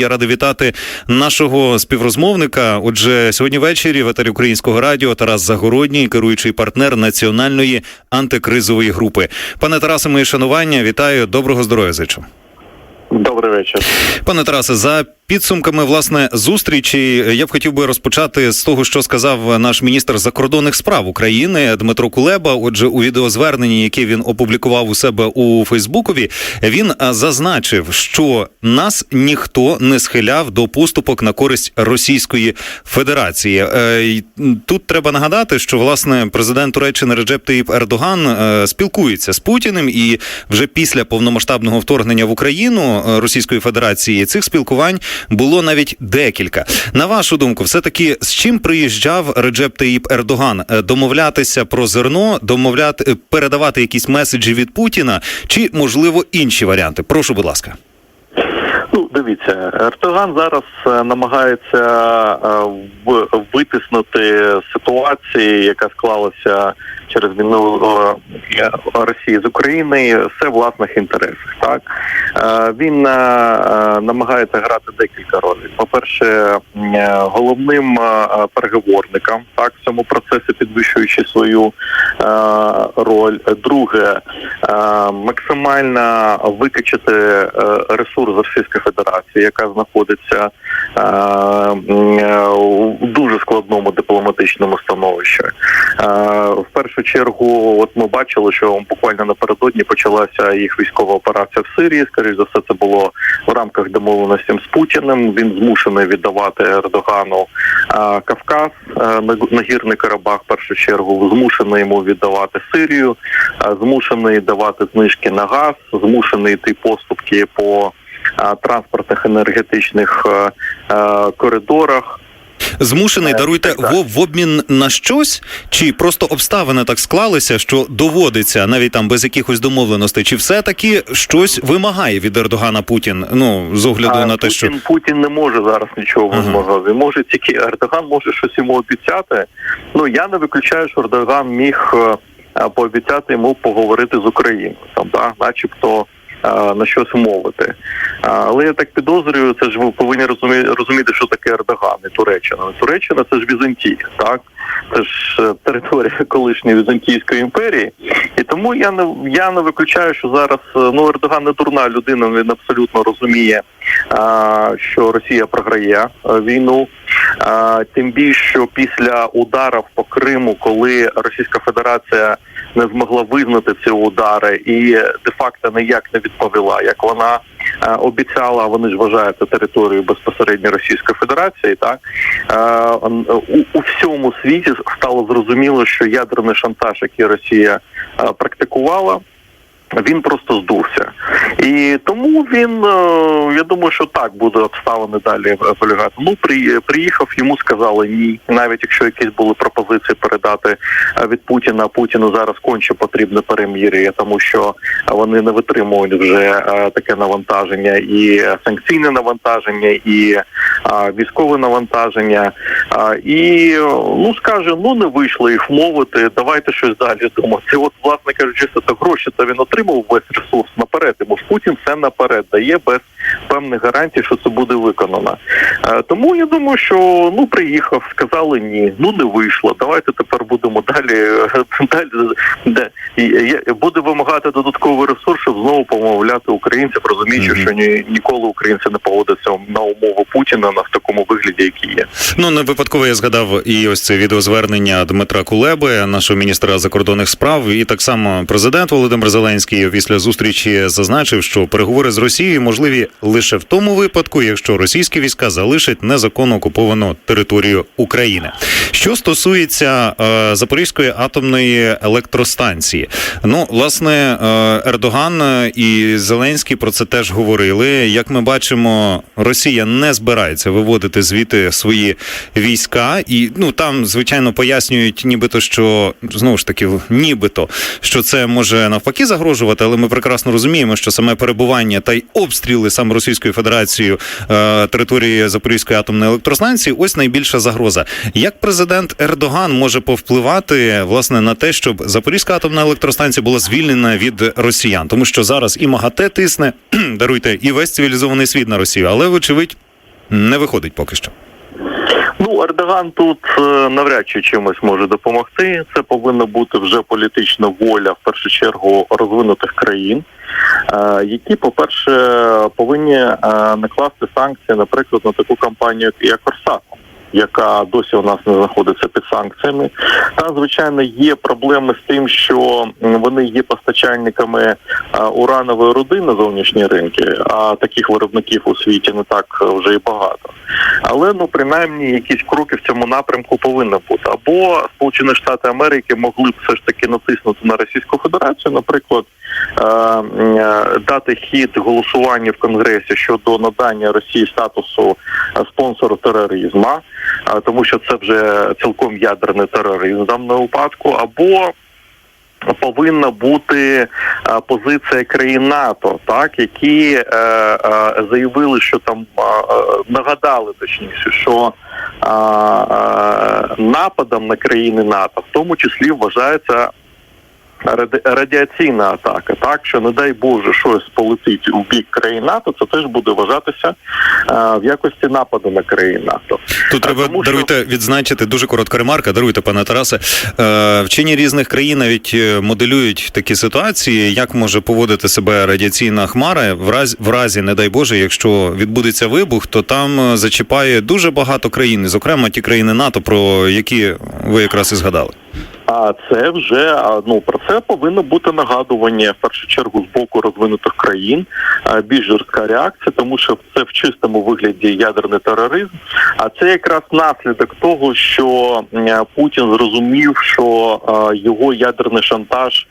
Я радий вітати нашого співрозмовника. Отже, сьогодні ввечері в етері українського радіо Тарас Загородній, керуючий партнер національної антикризової групи. Пане Тарасе, мої шанування, вітаю. Доброго здоров'я зичу. Добрий вечір. Пане Тарасе, за підсумками власне зустрічі, я б хотів би розпочати з того, що сказав наш міністр закордонних справ України Дмитро Кулеба. Отже, у відеозверненні, яке він опублікував у себе у Фейсбукові, він зазначив, що нас ніхто не схиляв до поступок на користь Російської Федерації. Е, Тут треба нагадати, що власне президент Туреччини Реджеп Таїп Ердоган е, спілкується з Путіним, і вже після повномасштабного вторгнення в Україну е, Російської Федерації цих спілкувань було навіть декілька. На вашу думку, все таки з чим приїжджав Реджеп Таїп Ердоган Е, домовлятися про зерно, домовляти передавати якісь меседжі від Путіна, чи можливо інші варіанти? Прошу, будь ласка. Ну, дивіться, Ердоган зараз е, намагається е, витиснути ситуації, яка склалася через війну е, Росії з України, все в власних інтересах. Так Е, він е, намагається грати декілька ролей. По перше, головним переговорником, так в цьому процесі підвищуючи свою роль. Друге, максимально викачати ресурс Російської Федерації, яка знаходиться у дуже складному дипломатичному становищі. Е, В першу чергу, от ми бачили, що буквально напередодні почалася їх військова операція в Сирії. Скоріше за все, це було в рамках домовленості з Путіним. Він змушений віддавати Ердогану е, Кавказ, е, Наг- Нагірний Карабах, в першу чергу, змушений йому віддавати Сирію, е, змушений давати знижки на газ, змушений йти поступки по е, транспортних енергетичних е, е, коридорах. Змушений Е, даруйте так, так. в, обмін на щось, чи просто обставини так склалися, що доводиться навіть там без якихось домовленостей, чи все таки щось вимагає від Ердогана Путін? Ну з огляду А на те, Путін, що Путін не може зараз нічого Ага. вимагати. Може тільки Ердоган може щось йому обіцяти. Ну я не виключаю, що Ердоган міг е, е, пообіцяти йому поговорити з Україною, там да, начебто. На щось умовити, але я так підозрюю, це ж ви повинні розуміти, що таке Ердоган і Туреччина. Туреччина це ж Візантія, так це ж е, територія колишньої Візантійської імперії, і тому я не я не виключаю, що зараз е, ну Ердоган не дурна людина. Він абсолютно розуміє, що Росія програє е, війну. А, Тим більше, що після ударів по Криму, коли Російська Федерація не змогла визнати ці удари і де-факто ніяк не відповіла, як вона е, обіцяла, вони ж вважають територію безпосередньо Російської Федерації. Так Е, у, у всьому світі стало зрозуміло, що ядерний шантаж, який Росія е, практикувала. Він просто здувся, і тому він е, я думаю, що так буде обставини далі полягати. Ну при приїхав, йому сказали ні, навіть якщо якісь були пропозиції передати е, від Путіна. Путіну зараз конче потрібне перемір'я, тому що вони не витримують вже е, таке навантаження, і санкційне навантаження, і військове навантаження. А, І ну скаже, ну не вийшло їх мовити. Давайте щось далі думати. От, власне кажучи, це гроші, то він отримав весь ресурс наперед. Тому Путін все наперед дає без певних гарантій, що це буде виконано. Е, Тому я думаю, що ну приїхав, сказали ні, ну не вийшло. Давайте тепер будемо далі далі де буде вимагати додатковий ресурс, щоб знову помовляти українців, розуміючи, що ні ніколи українці не поводяться на умови Путіна на в такому вигляді, який є. ну не випадково я згадав і ось це відеозвернення Дмитра Кулеби, нашого міністра закордонних справ, і так само президент Володимир Зеленський після зустрічі зазначив, що переговори з Росією можливі лише в тому випадку, якщо російські війська залишать незаконно окуповану територію України. Що стосується е, Запорізької атомної електростанції, ну власне е, Ердоган і Зеленський про це теж говорили. Як ми бачимо, Росія не збирається виводити звідти свої війська, і ну там звичайно пояснюють, нібито що знову ж таки, нібито що це може навпаки загрожувати, але ми прекрасно розуміємо, що саме перебування та й обстріли саме Російською Федерацією е, території Запорізької атомної електростанції ось найбільша загроза. Як президент Ердоган може повпливати власне на те, щоб Запорізька атомна електростанція була звільнена від росіян, тому що зараз і МАГАТЕ тисне, даруйте, і весь цивілізований світ на Росію, але вочевидь. не виходить поки що. Ну, Ердоган тут е, навряд чи чимось може допомогти. Це повинна бути вже політична воля, в першу чергу, розвинутих країн, е, які, по-перше, повинні е, накласти санкції, наприклад, на таку компанію, як Росатом. Яка досі у нас не знаходиться під санкціями, та звичайно є проблеми з тим, що вони є постачальниками уранової руди на зовнішні ринки, а таких виробників у світі не так е, вже і багато. Але ну принаймні якісь кроки в цьому напрямку повинні бути. Або Сполучені Штати Америки могли б все ж таки натиснути на Російську Федерацію, наприклад, е, е, дати хід голосування в Конгресі щодо надання Росії статусу е, спонсору тероризму, е, тому що це вже цілком ядерний тероризм в даному випадку, або Повинна бути е, позиція країн НАТО, так які е, е, заявили, що там нагадали точніше, що нападом на країни НАТО в тому числі вважається радіаційна атака. Так що не дай Боже щось полетить у бік країн НАТО, це теж буде вважатися е, в якості нападу на країни НАТО. Тут треба тому що- даруйте відзначити дуже коротка ремарка. Даруйте, пане Тарасе. Е, вчені різних країн навіть е, моделюють такі ситуації, як може поводити себе радіаційна хмара в разі, в разі, не дай Боже, якщо відбудеться вибух, то там е, зачіпає дуже багато країн, зокрема ті країни НАТО, про які ви якраз і згадали. А це вже ну про це повинно бути нагадування в першу чергу з боку розвинутих країн, більш жорстка реакція, тому що це в чистому вигляді ядерний тероризм. А це якраз наслідок того, що Путін зрозумів, що його ядерний шантаж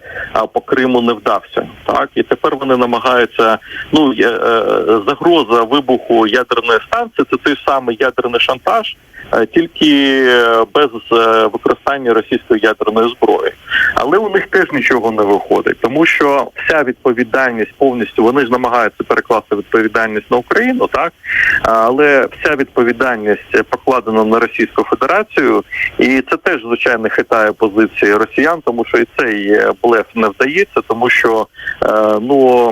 по Криму не вдався. Так і тепер вони намагаються. Ну е, е, загроза вибуху ядерної станції це той самий ядерний шантаж. Е, Тільки е, без е, використання російської ядерної зброї, але у них теж нічого не виходить, тому що вся відповідальність повністю вони ж намагаються перекласти відповідальність на Україну, так? Але вся відповідальність покладена на Російську Федерацію, і це теж звичайно хитає позиції росіян, тому що і цей блеф не вдається, тому що ну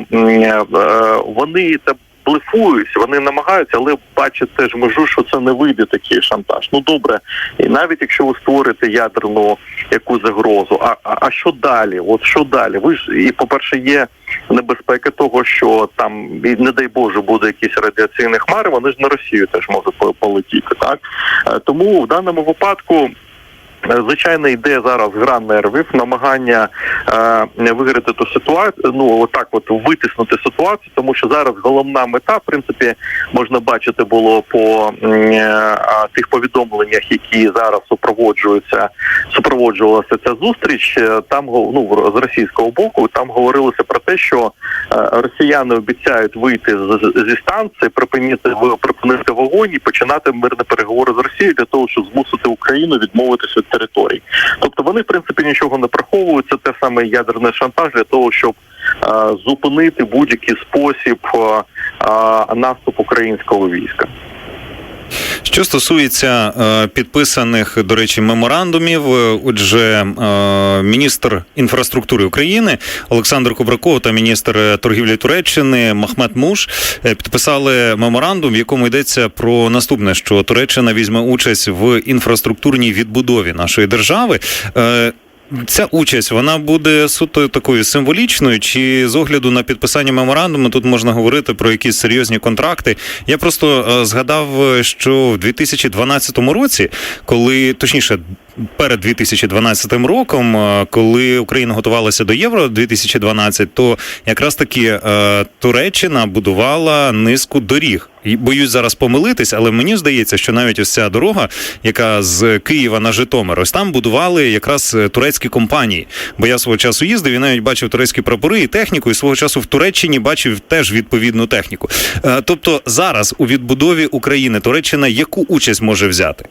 вони та блефують, вони намагаються, але бачать теж межу, що це не вийде такий шантаж. Ну добре, і навіть якщо ви створите ядерну яку загрозу, а, а, а що далі? От що далі? Ви ж і по перше, є небезпека того, що там і, не дай Боже буде якісь радіаційні хмари, вони ж на Росію теж можуть полетіти. Так Е, тому в даному випадку. Е, Звичайно, йде зараз гра нервів, намагання виграти ту ситуацію. Ну отак, от витиснути ситуацію, тому що зараз головна мета, в принципі, можна бачити було по е, тих повідомленнях, які зараз супроводжуються, супроводжувалася ця зустріч. е, Там ну з російського боку там говорилося про те, що е, росіяни обіцяють вийти з, зі станції, припинити припинити вогонь і починати мирні переговори з Росією для того, щоб змусити Україну відмовитися від територій. Тобто вони в принципі нічого не приховують. Це те саме ядерний шантаж для того, щоб е, зупинити будь-який спосіб е, е, наступ українського війська. Що стосується підписаних, до речі, меморандумів, отже, міністр інфраструктури України Олександр Кубраков та міністр торгівлі Туреччини Махмед Муш підписали меморандум, в якому йдеться про наступне: що Туреччина візьме участь в інфраструктурній відбудові нашої держави. Ця участь вона буде суто такою символічною, чи з огляду на підписання меморандуму тут можна говорити про якісь серйозні контракти. Я просто е, згадав, е, що в 2012 році, коли точніше. Перед 2012 роком, е, коли Україна готувалася до Євро 2012, то якраз таки е, Туреччина будувала низку доріг. Боюсь зараз помилитись, але мені здається, що навіть ось ця дорога, яка з Києва на Житомир, ось там будували якраз е, турецькі компанії. Бо я свого часу їздив і навіть бачив турецькі прапори і техніку, і свого часу в Туреччині бачив теж відповідну техніку. Тобто зараз у відбудові України Туреччина яку участь може взяти?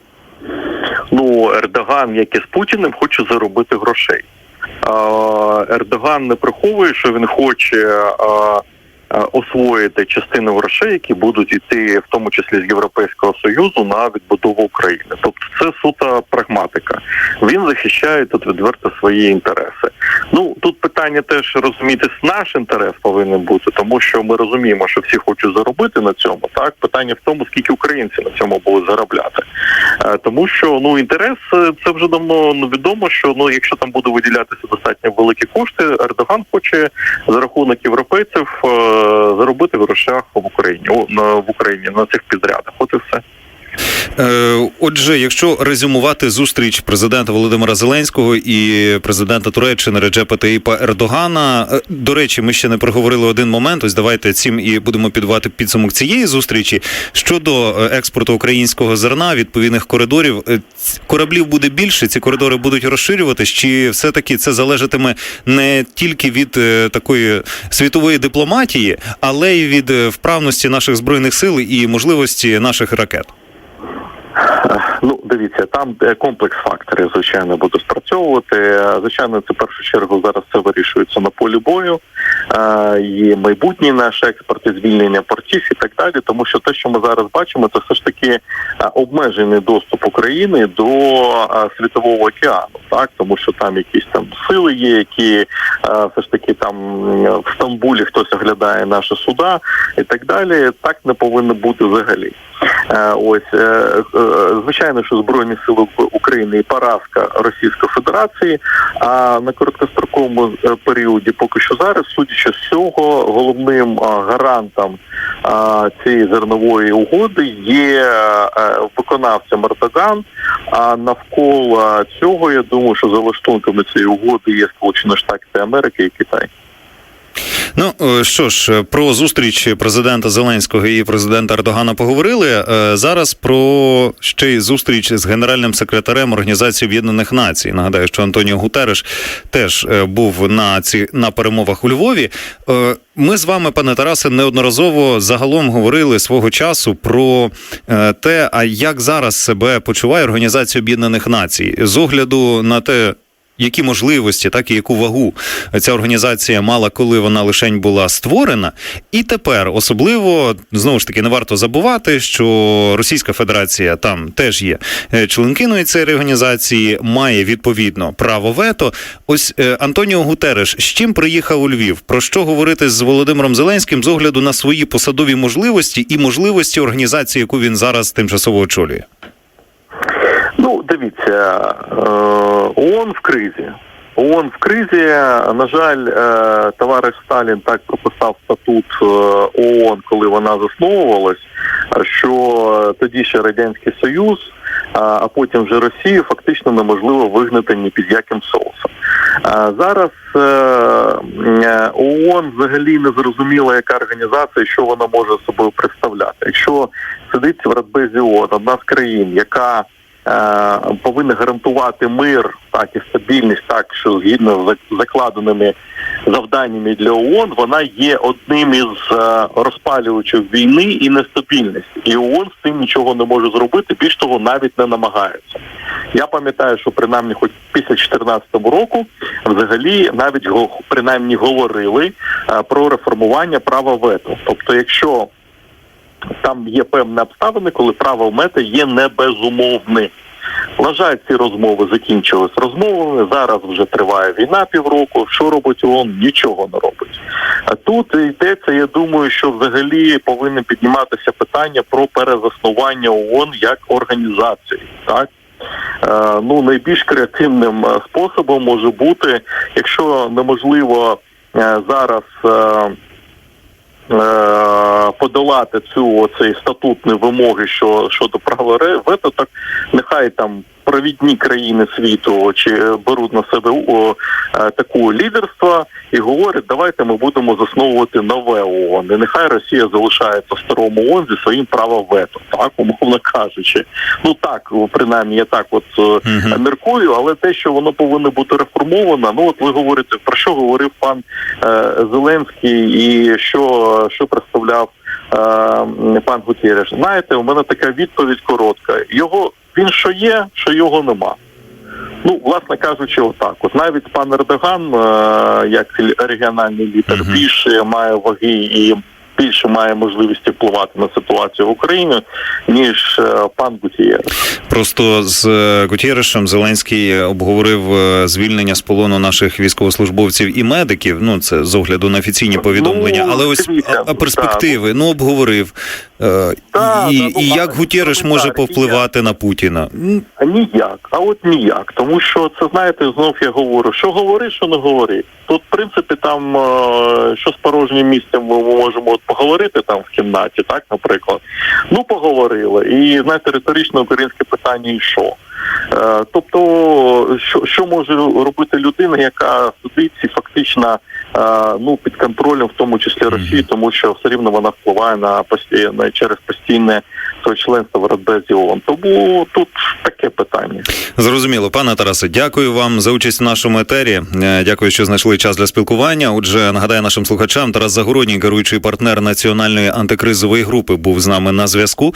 Ердоган, як і з Путіним, хоче заробити грошей. Ердоган не приховує, що він хоче освоїти частину грошей, які будуть йти, в тому числі з Європейського союзу, на відбудову України. Тобто, це сута прагматика. Він захищає тут відверто свої інтереси. Ну тут питання теж розуміти наш інтерес повинен бути, тому що ми розуміємо, що всі хочуть заробити на цьому. Так питання в тому, скільки українці на цьому будуть заробляти. Е, Тому що ну інтерес е, це вже давно ну, відомо, що ну якщо там буде виділятися достатньо великі кошти, Ердоган хоче за рахунок європейців е, заробити в грошах в Україні на в Україні на цих підрядах. От і все. Е, Отже, якщо резюмувати зустріч президента Володимира Зеленського і президента Туреччини Реджепа Таїпа Ердогана, е, до речі, ми ще не проговорили один момент. Ось давайте цим і будемо підвати підсумок цієї зустрічі щодо е, експорту українського зерна, відповідних коридорів. Кораблів буде більше, ці коридори будуть розширюватись, чи все таки це залежатиме не тільки від такої світової дипломатії, але й від вправності наших збройних сил і можливості наших ракет. Дивіться, там е, комплекс факторів, звичайно, буде спрацьовувати. Е, Звичайно, це в першу чергу зараз це вирішується на полі бою. Е, І майбутній наш експорт, і звільнення портів і так далі. Тому що те, що ми зараз бачимо, це все ж таки обмежений доступ України до світового океану. Так, тому що там якісь там сили є, які все ж таки там в Стамбулі хтось оглядає наші суда і так далі. Так не повинно бути взагалі. Е, Ось е, е, звичайно, що збройні сили України і поразка Російської Федерації. А на короткостроковому періоді, поки що зараз, судячи з цього, головним гарантом цієї зернової угоди є виконавцем Ердоган. А навколо цього я думаю, що за лаштунками цієї угоди є Сполучені Штати Америки і Китай. Ну е, що ж, е, про зустріч президента Зеленського і президента Ердогана поговорили. Е, Зараз про ще й зустріч з генеральним секретарем Організації Об'єднаних Націй. Нагадаю, що Антоніо Гутереш теж був на ці на перемовах у Львові. Ми з вами, пане Тарасе, неодноразово загалом говорили свого часу про те, а як зараз себе почуває Організація Об'єднаних Націй з огляду на те які можливості, так і яку вагу ця організація мала, коли вона лишень була створена. І тепер особливо знову ж таки не варто забувати, що Російська Федерація там теж є е, членкиною цієї організації, має відповідно право вето. Ось е, Антоніо Гутереш з чим приїхав у Львів? Про що говорити з Володимиром Зеленським з огляду на свої посадові можливості і можливості організації, яку він зараз тимчасово очолює? Ну, дивіться, е, ООН в кризі. ООН в кризі. На жаль, е, товариш Сталін так прописав статут е, ООН, коли вона засновувалась, що тоді ще Радянський Союз, а- потім вже Росію фактично неможливо вигнати ні під яким соусом. Зараз ООН взагалі не зрозуміла, яка організація, що вона може собою представляти. Якщо сидить в Радбезі ООН, одна з країн, яка повинна гарантувати мир, так і стабільність, так що згідно з закладеними завданнями для ООН, вона є одним із е, розпалювачів війни і нестабільності. І ООН з цим нічого не може зробити. Більш того, навіть не намагається. Я пам'ятаю, що принаймні, хоч після 2014 року, взагалі навіть принаймні говорили е, про реформування права вето. Тобто, якщо там є певні обставини, коли право вето є не безумовним. На жаль, ці розмови закінчились розмовами. Зараз вже триває війна півроку. Що робить ООН? Нічого не робить. А тут йдеться, я думаю, що взагалі повинно підніматися питання про перезаснування ООН як організації. Так Е, ну найбільш креативним е, способом може бути, якщо неможливо е, зараз. Е, Подолати цю оцей статутні вимоги, що щодо права вето, так нехай там провідні країни світу чи е, беруть на себе о, е, таку лідерство і говорять, давайте ми будемо засновувати нове ООН. І нехай Росія залишається в старому ООН зі своїм правом вето, так умовно кажучи. Ну так, принаймні, я так от е, міркую, але те, що воно повинно бути реформовано, ну от ви говорите про що говорив пан е, Зеленський, і що, що представляв пан Гутєреш. Знаєте, у мене така відповідь коротка. Його він що є, що його нема. Ну, власне кажучи, отак. От навіть пан Ердоган, е, як регіональний лідер, Мгм. більше має ваги і більше має можливості впливати на ситуацію в Україні, ніж е, пан Гутієрес. Просто з е, Гутєришем Зеленський обговорив звільнення з полону наших військовослужбовців і медиків. Ну це з огляду на офіційні повідомлення. Ну, Але ось дивіться, перспективи, ну обговорив. Е, і, да, ну, і як Гутєреш Гутєриш може повпливати на Путіна? Ніяк, а от ніяк. Тому що це знаєте, знов я говорю, що говори, що не говори. Тут, в принципі, там е, що з порожнім місцем ми можемо от поговорити там в кімнаті, так, наприклад. Ну, поговорили. І знаєте, риторичне українське питання і що? Е, тобто, що, що може робити людина, яка сидить і фактично е, ну під контролем, в тому числі Росії, тому що все рівно вона впливає на постійне через постійне своє членство в Радбезі ООН. Тому тут таке питання. Зрозуміло, пане Тарасе, дякую вам за участь в нашому етері. Е, Дякую, що знайшли час для спілкування. Отже, нагадаю нашим слухачам, Тарас Загородній, керуючий партнер національної антикризової групи, був з нами на зв'язку.